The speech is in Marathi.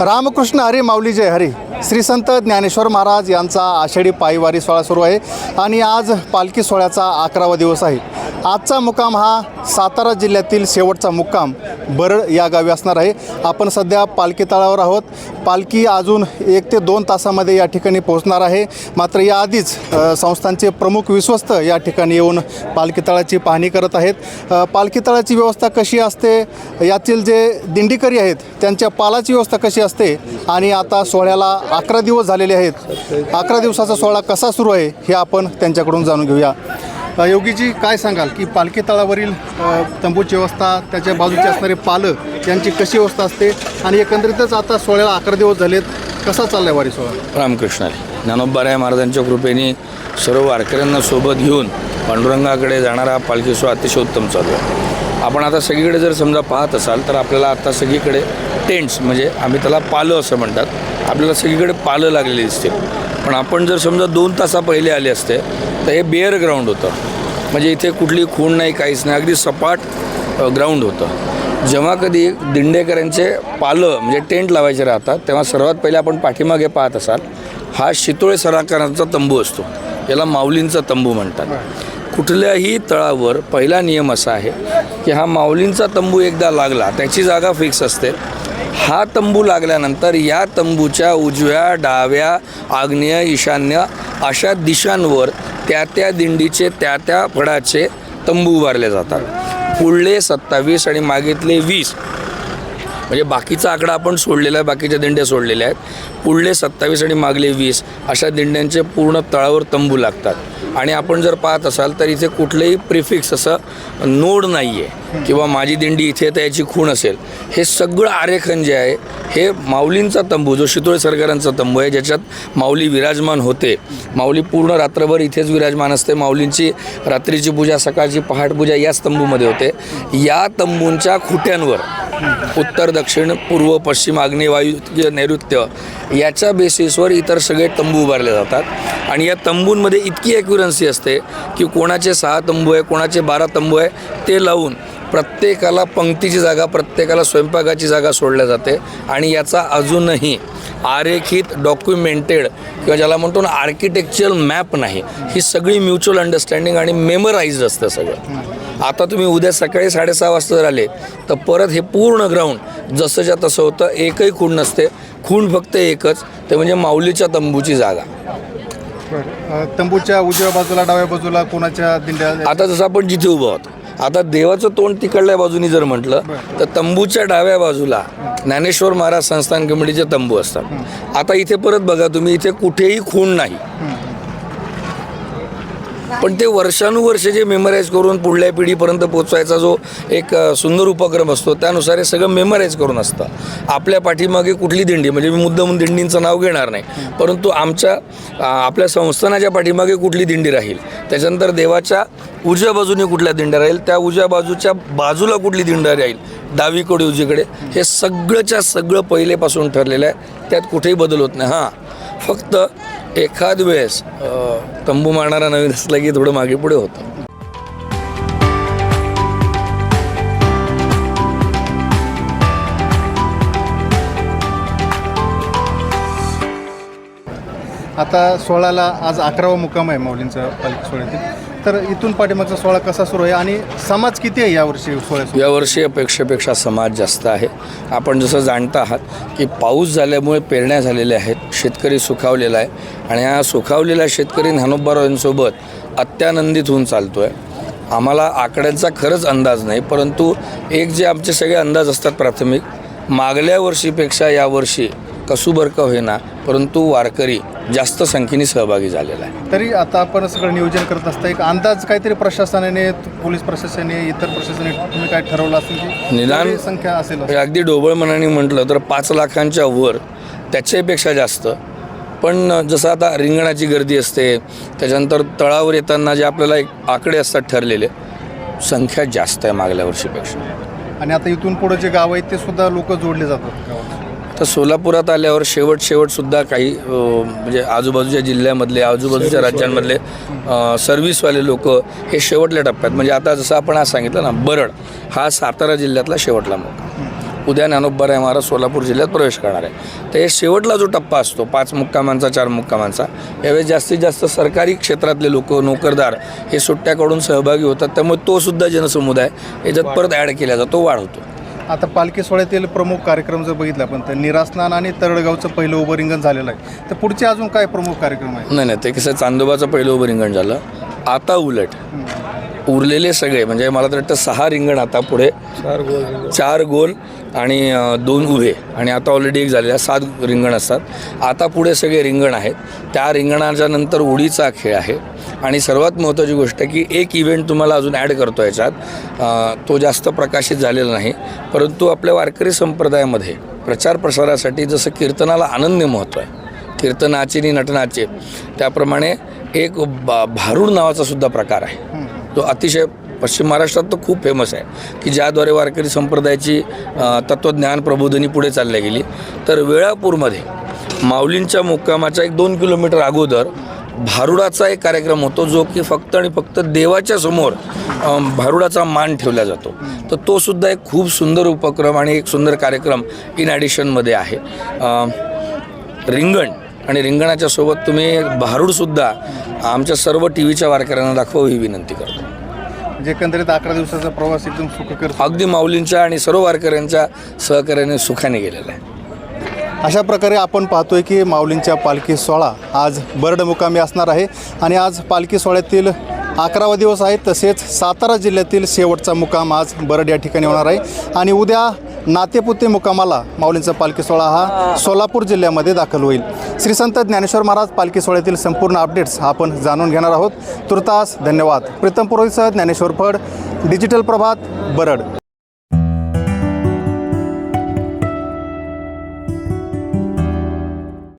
रामकृष्ण हरी माऊली जय हरी. श्री संत ज्ञानेश्वर महाराज यांचा आषाढी पायीवारी सोहळा सुरू आहे आणि आज पालखी सोहळ्याचा अकरावा दिवस आहे. आजचा मुक्काम हा सातारा जिल्ह्यातील शेवटचा मुक्काम. बरड या गावी असणार आहे. आपण सध्या पालखी तळावर आहोत. पालखी अजून एक ते दोन तासामध्ये या ठिकाणी पोहोचणार आहे. मात्र याआधीच संस्थांचे प्रमुख विश्वस्त या ठिकाणी येऊन पालखी तळाची पाहणी करत आहेत. पालखी तळाची व्यवस्था कशी असते? यातील जे दिंडीकरी आहेत त्यांच्या पालाची व्यवस्था कशी असते? आणि आता सोहळ्याला अकरा दिवस झालेले आहेत. अकरा दिवसाचा सोहळा कसा सुरू आहे हे आपण त्यांच्याकडून जाणून घेऊया. योगीजी काय सांगाल की पालखी तळावरील तंबूची व्यवस्था त्याच्या बाजूचे असणारे पालक यांची कशी व्यवस्था असते? आणि एकंदरीतच आता सोहळ्याला अकरा दिवस झालेत. कसा चाललाय वारी सोहळा? रामकृष्ण ज्ञानोबाराय महाराजांच्या कृपेने सर्व वारकऱ्यांना सोबत घेऊन पांडुरंगाकडे जाणारा पालखी सोहळा अतिशय उत्तम चालू आहे. आपण आता सगळीकडे जर समजा पाहत असाल तर आपल्याला आता सगळीकडे टेंट्स म्हणजे आम्ही त्याला पालं असं म्हणतात. आपल्याला सगळीकडे पालं लागलेली दिसतील. पण आपण जर समजा दोन तासा पहिले आले असते तर हे बेअर ग्राउंड होतं. म्हणजे इथे कुठली खूण नाही काहीच नाही. अगदी सपाट ग्राउंड होतं. जेव्हा कधी दिंडेकरांचे पालं म्हणजे टेंट लावायचे राहतात तेव्हा सर्वात पहिले आपण पाठीमागे पाहत असाल हा शितोळे सराकारांचा तंबू असतो. याला माऊलींचा तंबू म्हणतात. कुठल्याही तळावर पहिला नियम असा आहे की हा माऊलींचा तंबू एकदा लागला त्याची जागा फिक्स असते. हा तंबू लागल्यानंतर या तंबूच्या उजव्या डाव्या आग्नेय ईशान्य अशा दिशांवर त्या त्या दिंडीचे त्या त्या फडाचे तंबू उभारले जातात. पुढले सत्तावीस आणि मागितले वीस म्हणजे बाकीचा आकडा आपण सोडलेला आहे बाकीच्या दिंड्या सोडलेल्या आहेत. पुढले सत्तावीस आणि मागले वीस अशा दिंड्यांचे पूर्ण तळावर तंबू लागतात. आणि आपण जर पाहत असाल तर इथे कुठलंही प्रिफिक्स असं नोड नाही आहे किंवा माझी दिंडी इथे तर याची खूण असेल. हे सगळं आरेखन जे आहे हे माऊलींचा तंबू जो शितोळे सरकारांचा तंबू आहे ज्याच्यात माऊली विराजमान होते. माऊली पूर्ण रात्रभर इथेच विराजमान असते. माऊलींची रात्रीची पूजा सकाळची पहाटपूजा याच तंबूमध्ये होते. या तंबूंच्या खुट्यांवर उत्तर दक्षिण पूर्व पश्चिम आग्नेयवायू नैऋत्य याच्या बेसिसवर इतर सगळे तंबू उभारले जातात. आणि या तंबूंमध्ये इतकी ॲक्युरन्सी असते की कोणाचे सहा तंबू आहे कोणाचे बारा तंबू आहे ते लावून प्रत्येकाला पंक्तीची जागा प्रत्येकाला स्वयंपाकाची जागा सोडल्या जाते. आणि याचा अजूनही आरेखित डॉक्युमेंटेड किंवा ज्याला म्हणतो ना आर्किटेक्चरल मॅप नाही. ही सगळी म्युच्युअल अंडरस्टँडिंग आणि मेमराईज असतं सगळं. आता तुम्ही उद्या सकाळी साडेसहा वाजता जर आले तर परत हे पूर्ण ग्राउंड जसंच्या तसं होतं एकही खूण नसते. खूण फक्त एकच ते म्हणजे माऊलीच्या तंबूची जागा. तंबूच्या उजव्या बाजूला डाव्या बाजूला कोणाच्या दिंड्या आता जसं आपण जिथे उभं आहोत आता देवाचं तोंड तिकडल्या बाजूनी जर म्हटलं तर तंबूच्या डाव्या बाजूला ज्ञानेश्वर महाराज संस्थान कमिटीचे तंबू असतात. आता इथे परत बघा तुम्ही इथे कुठेही खूण नाही. पण ते वर्षानुवर्ष जे मेमराईज करून पुढल्या पिढीपर्यंत पोचवायचा जो एक सुंदर उपक्रम असतो त्यानुसार हे सगळं मेमराईज करून असतं. आपल्या पाठीमागे कुठली दिंडी म्हणजे मी मुद्दामून दिंडींचं नाव घेणार नाही परंतु आमच्या आपल्या संस्थानाच्या पाठीमागे कुठली दिंडी राहील त्याच्यानंतर देवाच्या उजव्या बाजूने कुठल्या दिंड्या राहील त्या उजव्या बाजूच्या बाजूला कुठली दिंड्या राहील डावीकडे उजीकडे हे सगळंच्या सगळं पहिलेपासून ठरलेलं आहे त्यात कुठेही बदल होत नाही. हां. फक्त एखाद वेळेस तंबू मारणारा नवीन असला की थोडं मागे पुढे होतं. आता सोळाला आज अकरावा मुक्काम आहे माऊलींचा पालखी सोहळ्यातील. तर इथून पाठीमागचा सोहळा कसा सुरू आहे आणि समाज किती आहे यावर्षी सोहळ्या यावर्षी अपेक्षेपेक्षा समाज जास्त आहे. आपण जसं जाणता आहात की पाऊस झाल्यामुळे पेरण्या झालेल्या आहेत शेतकरी सुखावलेला आहे आणि हा सुखावलेला शेतकरी ज्ञानोबारावांसोबत अत्यानंदित होऊन चालतो आहे आम्हाला आकड्यांचा खरंच अंदाज नाही परंतु एक जे आमचे सगळे अंदाज असतात प्राथमिक मागल्या वर्षीपेक्षा यावर्षी कसुबर का होईना परंतु वारकरी जास्त संख्येने सहभागी झालेला आहे तरी आता आपण सगळं नियोजन करत असता एक अंदाज काहीतरी प्रशासनाने पोलीस प्रशासनाने इतर प्रशासनाने तुम्ही काय ठरवलं असेल की निदान- संख्या असेल असं? हे अगदी ढोबळ मनाने म्हटलं तर पाच लाखांच्या वर त्याच्यापेक्षा जास्त पण जसं आता रिंगणाची गर्दी असते त्याच्यानंतर तळावर येताना जे आपल्याला एक आकडे असतात ठरलेले संख्या जास्त आहे मागल्या वर्षीपेक्षा आणि आता इथून पुढे जे गाव आहेत ते सुद्धा लोक जोडले जातात. तर सोलापुरात आल्यावर शेवट शेवटसुद्धा काही म्हणजे आजूबाजूच्या जिल्ह्यामधले आजूबाजूच्या राज्यांमधले सर्व्हिसवाले लोक हे शेवटल्या टप्प्यात म्हणजे आता जसं आपण आज सांगितलं ना बरड हा सातारा जिल्ह्यातला शेवटला मुक्काम उद्या ज्ञानोबराय महाराज सोलापूर जिल्ह्यात प्रवेश करणार आहे. तर हे शेवटला जो टप्पा असतो पाच मुक्कामांचा चार मुक्कामांचा यावेळी जास्तीत जास्त सरकारी क्षेत्रातले लोक नोकरदार हे सुट्ट्याकडून सहभागी होतात त्यामुळे तो सुद्धा जनसमुदाय याच्यात परत ॲड केला जातो वाढवतो. आता पालखी सोहळ्यातील प्रमुख कार्यक्रम जर बघितला आपण तर निरास्नान आणि तरडगावचं पहिलं उभं रिंगण झालेलं आहे. तर पुढचे अजून काय प्रमुख कार्यक्रम आहे नाही नाही ते कसं चांदोबाचं पहिलं उभं रिंगण झालं. आता उलट उरलेले सगळे म्हणजे मला तर वाटतं सहा रिंगण आता पुढे. चार गोल. आणि दोन उभे. आणि आता ऑलरेडी एक झालेला सात रिंगण असतात. आता पुढे सगळे रिंगण आहेत. त्या रिंगणाच्या नंतर उडीचा खेळ आहे. आणि सर्वात महत्त्वाची गोष्ट की एक इव्हेंट तुम्हाला अजून ॲड करतो याच्यात. तो जास्त प्रकाशित झालेला नाही. परंतु आपल्या वारकरी संप्रदायामध्ये प्रचार प्रसारासाठी जसं कीर्तनाला अनन्य महत्त्व आहे. कीर्तनाचे आणि नटनाचे. त्याप्रमाणे एक बा भारूड नावाचा सुद्धा प्रकार आहे. तो अतिशय पश्चिम महाराष्ट्रात तर खूप फेमस आहे की ज्याद्वारे वारकरी संप्रदायाची तत्त्वज्ञान प्रबोधनी पुढे चालल्या गेली. तर वेळापूरमध्ये माऊलींच्या मुक्कामाच्या एक दोन किलोमीटर अगोदर भारुडाचा एक कार्यक्रम होतो जो की फक्त आणि फक्त देवाच्या समोर भारुडाचा मान ठेवला जातो. तर तो सुद्धा एक खूप सुंदर उपक्रम आणि एक सुंदर कार्यक्रम इन ॲडिशनमध्ये आहे. रिंगण आणि रिंगणाच्या सोबत तुम्ही भारूडसुद्धा आमच्या सर्व टी व्हीच्या वारकऱ्यांना दाखवा ही विनंती करतो. म्हणजे एकंदरीत अकरा दिवसाचा प्रवास एकदम सुखकर. अगदी माऊलींच्या आणि सर्व वारकऱ्यांच्या सहकार्याने सुखाने गेलेला आहे. अशा प्रकारे आपण पाहतोय की माऊलींच्या पालखी सोहळा आज बर्ड मुकामी असणार आहे आणि आज पालखी सोहळ्यातील अकरावा दिवस आहे. तसेच सातारा जिल्ह्यातील शेवटचा मुकाम आज बरड या ठिकाणी होणार आहे. आणि उद्या नातेपुते मुकामाला माऊलींचा पालखी सोहळा हा सोलापूर जिल्ह्यामध्ये दाखल होईल. श्री संत ज्ञानेश्वर महाराज पालखी सोहळ्यातील संपूर्ण अपडेट्स आपण जाणून घेणार आहोत. तुर्तास धन्यवाद. प्रीतम पुरोहितसह ज्ञानेश्वर फड. डिजिटल प्रभात बरड.